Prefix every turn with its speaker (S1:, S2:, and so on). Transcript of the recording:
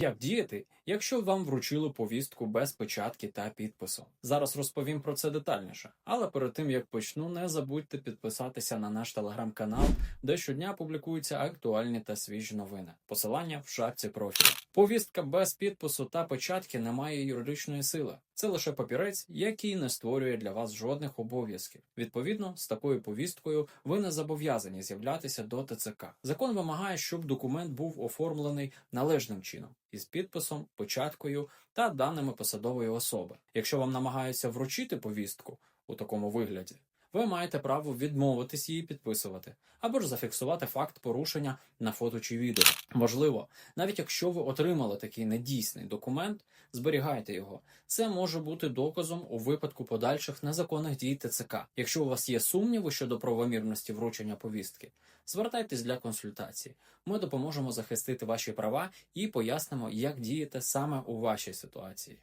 S1: Як діяти, якщо вам вручили повістку без печатки та підпису? Зараз розповім про це детальніше. Але перед тим як почну, не забудьте підписатися на наш телеграм-канал, де щодня публікуються актуальні та свіжі новини. Посилання в шапці профілю. Повістка без підпису та печатки не має юридичної сили. Це лише папірець, який не створює для вас жодних обов'язків. Відповідно, з такою повісткою ви не зобов'язані з'являтися до ТЦК. Закон вимагає, щоб документ був оформлений належним чином із підписом, початкою та даними посадової особи. Якщо вам намагаються вручити повістку у такому вигляді, ви маєте право відмовитись її підписувати або ж зафіксувати факт порушення на фото чи відео. Можливо, навіть якщо ви отримали такий недійсний документ, зберігайте його. Це може бути доказом у випадку подальших незаконних дій ТЦК. Якщо у вас є сумніви щодо правомірності вручення повістки, звертайтесь для консультації. Ми допоможемо захистити ваші права і пояснимо, як діяти саме у вашій ситуації.